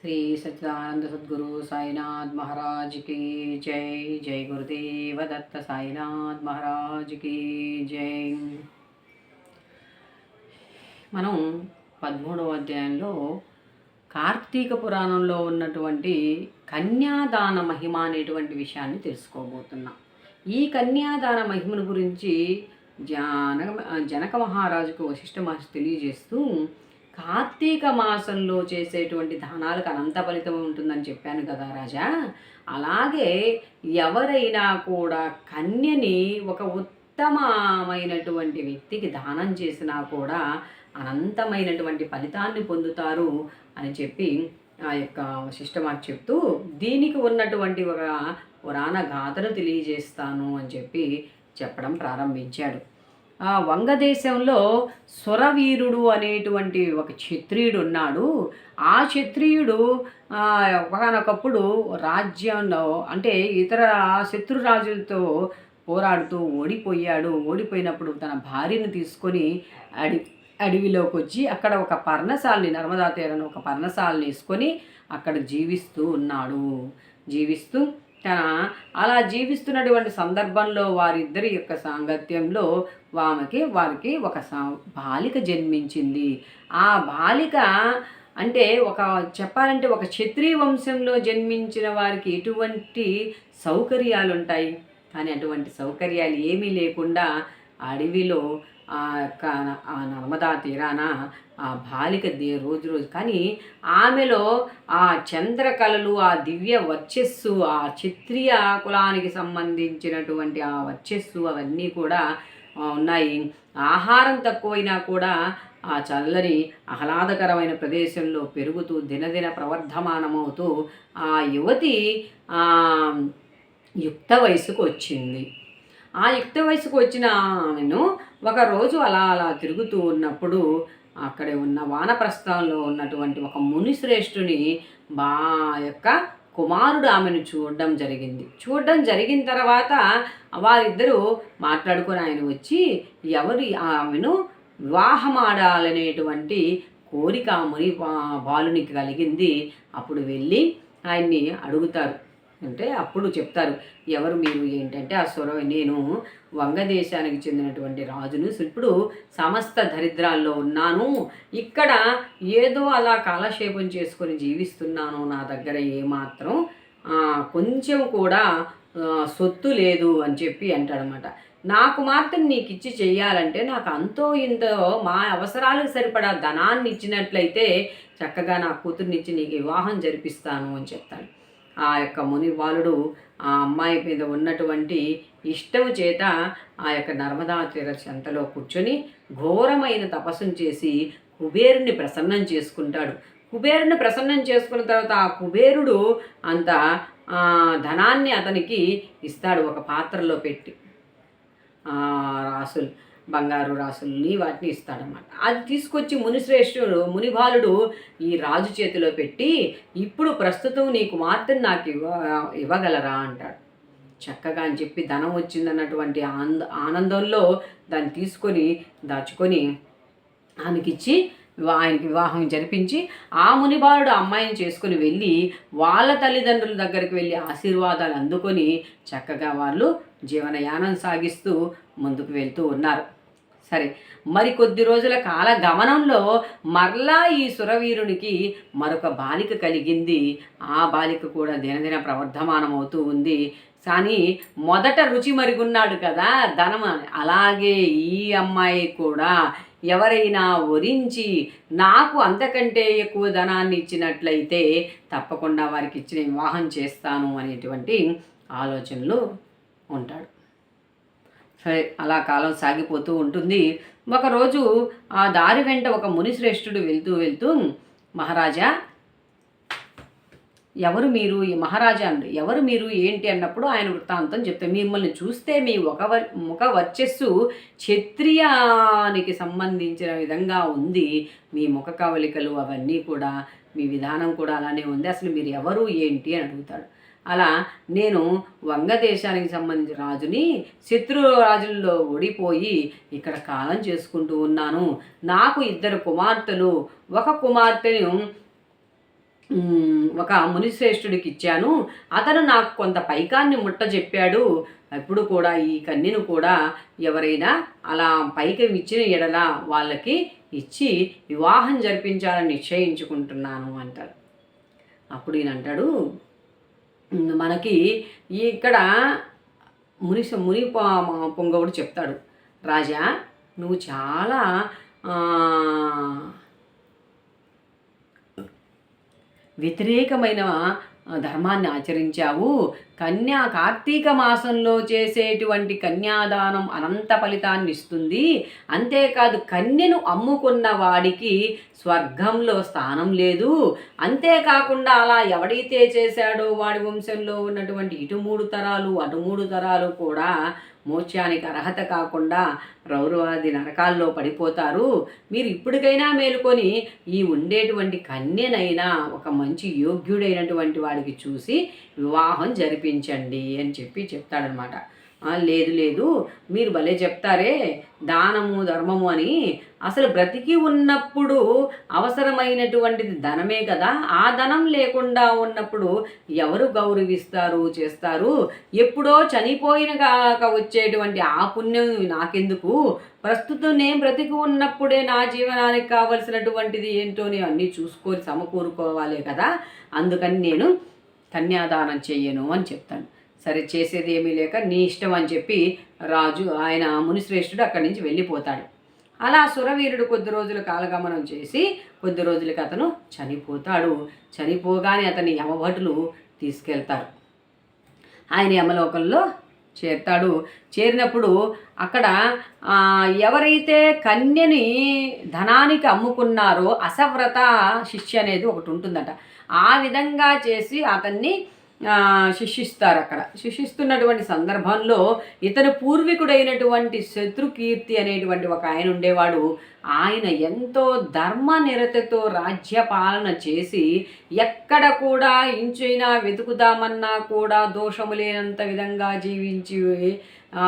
శ్రీ సచ్చిదానంద సద్గురు సాయినాథ్ మహారాజ్కి జై. జై గురుదేవ దత్త సాయినాథ్ మహారాజ్కి జై. మనం పదమూడవ అధ్యాయంలో కార్తీక పురాణంలో ఉన్నటువంటి కన్యాదాన మహిమ అనేటువంటి విషయాన్ని తెలుసుకోబోతున్నాం. ఈ కన్యాదాన మహిమను గురించి జనక జనక మహారాజుకు వశిష్ఠ మహర్షి తెలియజేస్తూ కార్తీక మాసంలో చేసేటువంటి దానాలకు అనంత ఫలితం ఉంటుందని చెప్పాను కదా రాజా. అలాగే ఎవరైనా కూడా కన్యని ఒక ఉత్తమమైనటువంటి వ్యక్తికి దానం చేసినా కూడా అనంతమైనటువంటి ఫలితాన్ని పొందుతారు అని చెప్పి ఆ యొక్క శిష్టమాట చెప్తూ దీనికి ఉన్నటువంటి ఒక పురాణ గాథను తెలియజేస్తాను అని చెప్పి చెప్పడం ప్రారంభించాడు. వంగదేశంలో సురవీరుడు అనేటువంటి ఒక క్షత్రియుడు ఉన్నాడు ఆ క్షత్రియుడు ఒకనొకప్పుడు రాజ్యంలో అంటే ఇతర శత్రురాజులతో పోరాడుతూ ఓడిపోయాడు. ఓడిపోయినప్పుడు తన భార్యను తీసుకొని అడి అడవిలోకి వచ్చి అక్కడ ఒక పర్ణశాలని నర్మదా తీరని ఒక పర్ణశాలని వేసుకొని అక్కడ జీవిస్తూ ఉన్నాడు. జీవిస్తూ తన అలా జీవిస్తున్నటువంటి సందర్భంలో వారిద్దరి యొక్క సాంగత్యంలో వామకి వారికి ఒక బాలిక జన్మించింది. ఆ బాలిక అంటే ఒక చెప్పాలంటే ఒక క్షత్రియ వంశంలో జన్మించిన వారికి ఎటువంటి సౌకర్యాలు ఉంటాయి కానీ అటువంటి సౌకర్యాలు ఏమీ లేకుండా అడవిలో ఆ యొక్క ఆ నర్మదా తీరాన ఆ బాలిక దే రోజు రోజు కానీ ఆమెలో ఆ చంద్రకళలు ఆ దివ్య వర్చస్సు ఆ క్షత్రియ కులానికి సంబంధించినటువంటి ఆ వర్చస్సు అవన్నీ కూడా ఉన్నాయి. ఆహారం తక్కువైనా కూడా ఆ చల్లని ఆహ్లాదకరమైన ప్రదేశంలో పెరుగుతూ దినదిన ప్రవర్ధమానమవుతూ ఆ యువతి యుక్త వయసుకు వచ్చింది. ఆ యుక్త వయసుకు వచ్చిన ఆమెను ఒకరోజు అలా అలా తిరుగుతూ ఉన్నప్పుడు అక్కడే ఉన్న వానప్రస్థంలో ఉన్నటువంటి ఒక మునిశ్రేష్ఠుని బా యొక్క కుమారుడు ఆమెను చూడడం జరిగింది. చూడడం జరిగిన తర్వాత వారిద్దరూ మాట్లాడుకొని ఆయన వచ్చి ఎవరు ఆమెను వివాహమాడాలనేటువంటి కోరిక ముని బాలునికి కలిగింది. అప్పుడు వెళ్ళి ఆయన్ని అడుగుతారు. అంటే అప్పుడు చెప్తారు ఎవరు మీరు? ఏంటంటే ఆ స్వర నేను వంగదేశానికి చెందినటువంటి రాజును. ఇప్పుడు సమస్త దరిద్రాల్లో ఉన్నాను. ఇక్కడ ఏదో అలా కాలక్షేపం చేసుకొని జీవిస్తున్నాను నా దగ్గర ఏమాత్రం. కొంచెం కూడా సొత్తు లేదు అని చెప్పి అంటాడనమాట. నాకు మాత్రం నీకు ఇచ్చి చెయ్యాలంటే నాకు అంతో ఇంతో మా అవసరాలకు సరిపడా ధనాన్ని ఇచ్చినట్లయితే చక్కగా నా కూతుర్నిచ్చి నీకు వివాహం జరిపిస్తాను అని చెప్తాడు. ఆ యొక్క మునివాలుడు ఆ అమ్మాయి మీద ఉన్నటువంటి ఇష్టము చేత ఆ యొక్క నర్మదా తీర చెంతలో కూర్చొని ఘోరమైన తపస్సును చేసి కుబేరుని ప్రసన్నం చేసుకుంటాడు. కుబేరుని ప్రసన్నం చేసుకున్న తర్వాత ఆ కుబేరుడు అంత ధనాన్ని అతనికి ఇస్తాడు ఒక పాత్రలో పెట్టి. రాసులు. బంగారు రాసుల్ని వాటిని ఇస్తాడనమాట అది తీసుకొచ్చి మునిశ్రేష్ఠుడు మునిబాలుడు ఈ రాజు చేతిలో పెట్టి ఇప్పుడు ప్రస్తుతం నీ కుమార్తెను నాకు ఇవ్వ ఇవ్వగలరా? అంటాడు. చక్కగా అని చెప్పి ధనం వచ్చిందన్నటువంటి ఆనంద ఆనందంలో దాన్ని తీసుకొని దాచుకొని ఆమెకిచ్చి ఆయనకి వివాహం జరిపించి ఆ మునిబాలుడు అమ్మాయిని చేసుకుని వెళ్ళి వాళ్ళ తల్లిదండ్రుల దగ్గరికి వెళ్ళి ఆశీర్వాదాలు అందుకొని చక్కగా వాళ్ళు జీవనయానం సాగిస్తూ ముందుకు వెళ్తూ ఉన్నారు. సరే మరి కొద్ది రోజుల కాల గమనంలో మరలా ఈ సురవీరునికి మరొక బాలిక కలిగింది. ఆ బాలిక కూడా దినదిన ప్రవర్ధమానమవుతూ ఉంది. కానీ మొదట రుచి మరుగున్నాడు కదా ధనం అలాగే ఈ అమ్మాయి కూడా ఎవరైనా వరించి నాకు అంతకంటే ఎక్కువ ధనాన్ని ఇచ్చినట్లయితే తప్పకుండా వారికి ఇచ్చిన వివాహం చేస్తాను అనేటువంటి ఆలోచనలు ఉంటాడు. సరే అలా కాలం సాగిపోతూ ఉంటుంది. ఒకరోజు ఆ దారి వెంట ఒక మునిశ్రేష్ఠుడు వెళ్తూ వెళ్తూ మహారాజా ఎవరు మీరు? ఈ మహారాజా అండి ఎవరు మీరు? ఏంటి? అన్నప్పుడు ఆయన వృత్తాంతం చెప్తే మిమ్మల్ని చూస్తే మీ ఒక ముఖ వర్చస్సు క్షత్రియానికి సంబంధించిన విధంగా ఉంది. మీ ముఖ కవలికలు అవన్నీ కూడా మీ విధానం కూడా అలానే ఉంది. అసలు మీరు ఎవరు? ఏంటి? అని అడుగుతాడు. అలా నేను వంగదేశానికి సంబంధించిన రాజుని శత్రు రాజుల్లో ఓడిపోయి ఇక్కడ కాలం చేసుకుంటూ ఉన్నాను. నాకు ఇద్దరు కుమార్తెలు. ఒక కుమార్తెను ఒక మునిశ్రేష్ఠుడికి ఇచ్చాను. అతను నాకు కొంత పైకాన్ని ముట్ట చెప్పాడు ఎప్పుడు కూడా ఈ కన్నెను కూడా ఎవరైనా అలా పైకి ఇచ్చిన ఎడల వాళ్ళకి ఇచ్చి వివాహం జరిపించాలని నిశ్చయించుకుంటున్నాను అంటారు అప్పుడు ఈయన అంటాడు మనకి ఇక్కడ ముని ముని పొంగవుడు చెప్తాడు. రాజా నువ్వు చాలా వ్యతిరేకమైన ధర్మాన్ని ఆచరించావు. కన్యా కార్తీక మాసంలో చేసేటువంటి కన్యాదానం అనంత ఫలితాన్ని ఇస్తుంది. అంతేకాదు కన్యను అమ్ముకున్న వాడికి స్వర్గంలో స్థానం లేదు. అంతేకాకుండా అలా ఎవడైతే చేశాడో వాడి వంశంలో ఉన్నటువంటి ఇటు మూడు తరాలు అటు మూడు తరాలు కూడా మోక్షానికి అర్హత కాకుండా రౌరవాది నరకాల్లో పడిపోతారు. మీరు ఇప్పటికైనా మేలుకొని ఈ ఉండేటువంటి కన్యనైనా ఒక మంచి యోగ్యుడైనటువంటి వాడికి చూసి వివాహం జరిపించండి అని చెప్పి చెప్తాడనమాట లేదు లేదు. మీరు భలే చెప్తారే. దానము ధర్మము అని. అసలు బ్రతికి ఉన్నప్పుడు అవసరమైనటువంటిది ధనమే కదా. ఆ ధనం లేకుండా ఉన్నప్పుడు ఎవరు గౌరవిస్తారు చేస్తారు? ఎప్పుడో చనిపోయిన కాక వచ్చేటువంటి ఆ పుణ్యం నాకెందుకు? ప్రస్తుతం నేను బ్రతికి ఉన్నప్పుడే నా జీవనానికి కావలసినటువంటిది ఏంటో నేను అన్నీ చూసుకొని సమకూరుకోవాలి కదా. అందుకని నేను కన్యాదానం చేయను అని చెప్తాను. సరే చేసేది ఏమీ లేక నీ ఇష్టం అని చెప్పి రాజు ఆయన మునిశ్రేష్ఠుడు అక్కడి నుంచి వెళ్ళిపోతాడు. అలా సురవీరుడు కొద్ది రోజులు కాలగమనం చేసి కొద్ది రోజులకి అతను చనిపోతాడు. చనిపోగానే అతని యమభటులు తీసుకెళ్తారు. ఆయన యమలోకంలో చేరుతాడు. చేరినప్పుడు అక్కడ ఎవరైతే కన్యని ధనానికి అమ్ముకున్నారో అసవ్రత శిష్య అనేది ఒకటి ఉంటుందట. ఆ విధంగా చేసి అతన్ని శిక్షిస్తారు అక్కడ. శిక్షిస్తున్నటువంటి సందర్భంలో ఇతను పూర్వీకుడైనటువంటి శత్రుకీర్తి అనేటువంటి ఒక ఆయన ఉండేవాడు. ఆయన ఎంతో ధర్మనిరతతో రాజ్య పాలన చేసి ఎక్కడ కూడా ఇంచైనా వెతుకుదామన్నా కూడా దోషము లేనంత విధంగా జీవించి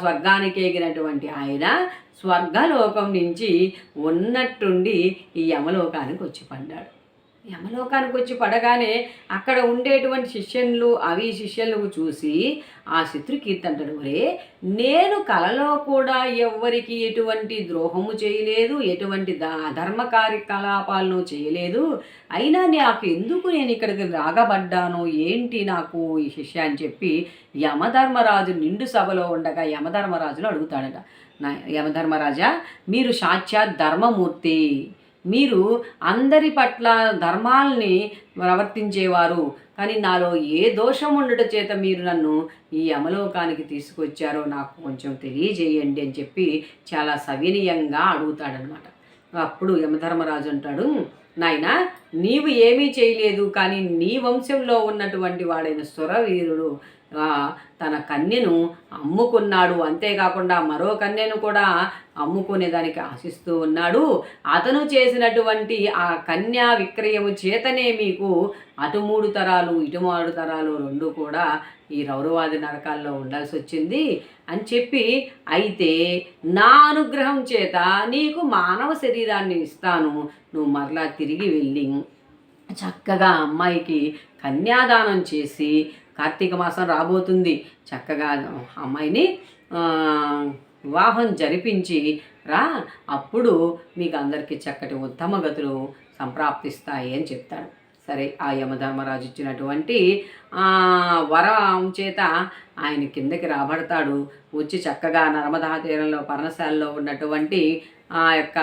స్వర్గానికి ఎగినటువంటి ఆయన స్వర్గలోకం నుంచి ఉన్నట్టుండి ఈ యమలోకానికి వచ్చి పడ్డాడు. యమలోకానికి వచ్చి పడగానే అక్కడ ఉండేటువంటి శిష్యులు అవి శిష్యులు చూసి ఆ శత్రుకీర్తి అంటాడు ఒరే నేను కలలో కూడా ఎవ్వరికి ఎటువంటి ద్రోహము చేయలేదు ఎటువంటి ధర్మ అధర్మ కార్యకలాపాలను చేయలేదు. అయినా నాకు ఎందుకు నేను ఇక్కడికి రాగబడ్డాను ఏంటి నాకు ఈ శిష్య? అని చెప్పి యమధర్మరాజు నిండు సభలో ఉండగా యమధర్మరాజును అడుగుతాడట. నా యమధర్మరాజా మీరు సాక్షాత్ ధర్మమూర్తి. మీరు అందరి పట్ల ధర్మాల్ని ప్రవర్తించేవారు. కానీ నాలో ఏ దోషం ఉండట చేత మీరు నన్ను ఈ అమలోకానికి తీసుకొచ్చారో నాకు కొంచెం తెలియజేయండి అని చెప్పి చాలా సవినీయంగా అడుగుతాడనమాట అప్పుడు యమధర్మరాజు అంటాడు నాయన నీవు ఏమీ చేయలేదు కానీ నీ వంశంలో ఉన్నటువంటి వాడైన సురవీరుడు తన కన్యను అమ్ముకున్నాడు. అంతేకాకుండా మరో కన్యను కూడా అమ్ముకునేదానికి ఆశిస్తూ ఉన్నాడు. అతను చేసినటువంటి ఆ కన్యా విక్రయము చేతనే మీకు అటు మూడు తరాలు ఇటు మూడు తరాలు రెండు కూడా ఈ రౌరవాది నరకాల్లో ఉండాల్సి వచ్చింది అని చెప్పి అయితే నా అనుగ్రహం చేత నీకు మానవ శరీరాన్ని ఇస్తాను. నువ్వు మరలా తిరిగి వెళ్ళి చక్కగా అమ్మాయికి కన్యాదానం చేసి కార్తీక మాసం రాబోతుంది. చక్కగా అమ్మాయిని వివాహం జరిపించి రా అప్పుడు మీకు అందరికీ చక్కటి ఉత్తమ గతులు సంప్రాప్తిస్తాయి అని చెప్తాడు. సరే ఆ యమధర్మరాజు ఇచ్చినటువంటి వర వరం చేత ఆయన కిందకి రాబడతాడు. వచ్చి చక్కగా నర్మదా తీరంలో పర్ణశాలలో ఉన్నటువంటి ఆ యొక్క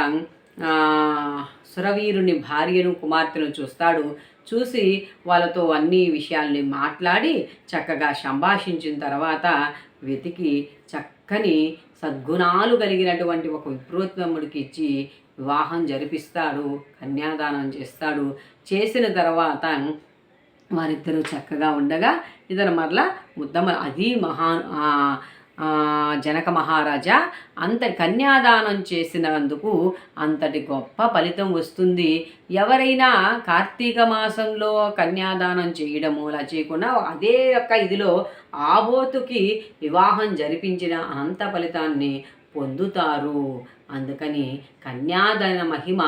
సురవీరుని భార్యను కుమార్తెను చూస్తాడు. చూసి వాళ్ళతో అన్ని విషయాల్ని మాట్లాడి చక్కగా సంభాషించిన తర్వాత వెతికి చక్కని సద్గుణాలు కలిగినటువంటి ఒక విప్రోత్తముడికి ఇచ్చి వివాహం జరిపిస్తాడు కన్యాదానం చేస్తాడు. చేసిన తర్వాత వారిద్దరూ చక్కగా ఉండగా ఇతను మరలా ఉత్తమ అది మహా జనక మహారాజా అంత కన్యాదానం చేసినందుకు అంతటి గొప్ప ఫలితం వస్తుంది. ఎవరైనా కార్తీక మాసంలో కన్యాదానం చేయడము అలా చేయకుండా అదే యొక్క ఇదిలో ఆబోతుకి వివాహం జరిపించిన అంత ఫలితాన్ని పొందుతారు. అందుకని కన్యాదాన మహిమ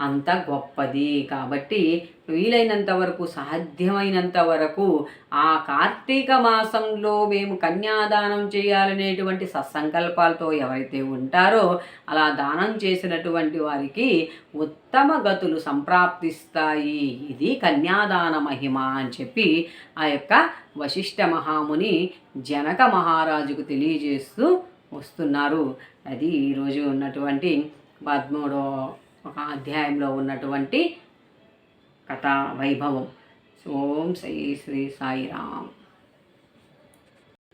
అంత గొప్పది. కాబట్టి వీలైనంత వరకు సాధ్యమైనంత వరకు ఆ కార్తీక మాసంలో మేము కన్యాదానం చేయాలనేటువంటి సత్సంకల్పాలతో ఎవరైతే ఉంటారో అలా దానం చేసినటువంటి వారికి ఉత్తమ గతులు సంప్రాప్తిస్తాయి. ఇది కన్యాదాన మహిమ అని చెప్పి ఆ యొక్క వశిష్ఠ మహాముని జనక మహారాజుకు తెలియజేస్తూ వస్తున్నారు. అది ఈరోజు ఉన్నటువంటి పదమూడో ఒక అధ్యాయంలో ఉన్నటువంటి కథా వైభవం. ఓం శ్రీ శ్రీ సాయిరామ్.